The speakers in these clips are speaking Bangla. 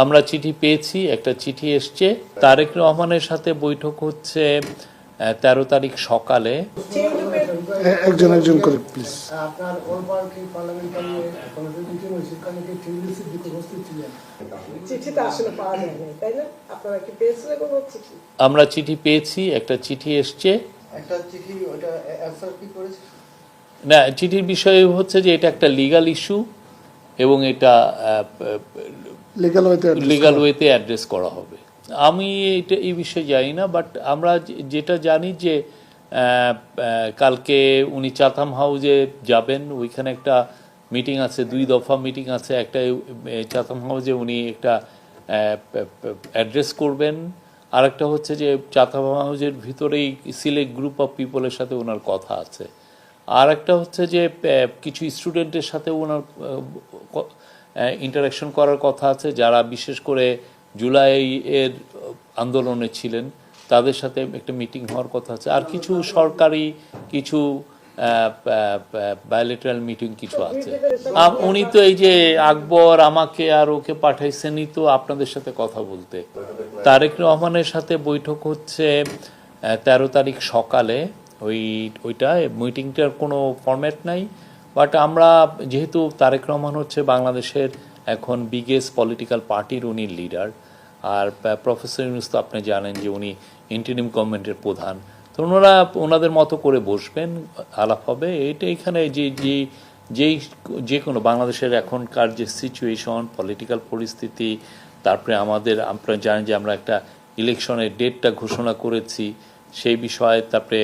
আমরা চিঠি পেয়েছি একটা চিঠি এসছে। তারেক রহমানের সাথে বৈঠক হচ্ছে তেরো তারিখ সকালে। একজন একজন করে প্লিজ আমরা চিঠি পেয়েছি একটা চিঠি এসছে। একটা চিঠি ওটা অ্যান্সার কি করেছে? না চিঠির বিষয় হচ্ছে যে এটা একটা লিগাল ইস্যু এবং এটা লিগাল ওয়েতে অ্যাড্রেস করা। হবে। আমি এটা এই বিষয়ে জানি না বাট আমরা যেটা জানি যে কালকে উনি চাথাম হাউজে যাবেন ওইখানে একটা মিটিং আছে দুই দফা মিটিং আছে একটা চাথাম হাউজে উনি একটা অ্যাড্রেস করবেন আর একটা হচ্ছে যে চাথাম হাউজের ভিতরেই সিলেক্ট গ্রুপ অফ পিপলের সাথে ওনার কথা আছে। আর একটা হচ্ছে যে কিছু স্টুডেন্টের সাথে ওনার ইন্টারাকশন করার কথা আছে। যারা বিশেষ করে জুলাই এর আন্দোলনে ছিলেন, তাদের সাথে একটা মিটিং হওয়ার কথা আছে। আর কিছু সরকারি, কিছু বায়োলেটারাল মিটিং কিছু আছে। উনি তো এই যে আকবর আমাকে আর ওকে পাঠাইছেনই তো আপনাদের সাথে কথা বলতে। তারেক রহমানের সাথে বৈঠক হচ্ছে তেরো তারিখ সকালে। ওই, ওইটা মিটিংটার কোনো ফরম্যাট নাই। বাট আমরা যেহেতু তারেক রহমান হচ্ছে বাংলাদেশের এখন বিগেস্ট পলিটিক্যাল পার্টির উনি লিডার আর প্রফেসর ইউনুস তো আপনি জানেন যে উনি ইন্টারিম গভর্নমেন্টের প্রধান। তো ওনারা ওনাদের মতো করে বসবেন, আলাপ হবে। এটা এখানে যে যে, যেই যে কোনো বাংলাদেশের এখনকার যে সিচুয়েশন পলিটিক্যাল পরিস্থিতি, তারপরে আমাদের, আপনারা জানেন যে আমরা একটা ইলেকশনের ডেটটা ঘোষণা করেছি, সেই বিষয়ে তারপরে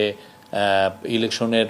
ইলেকশনের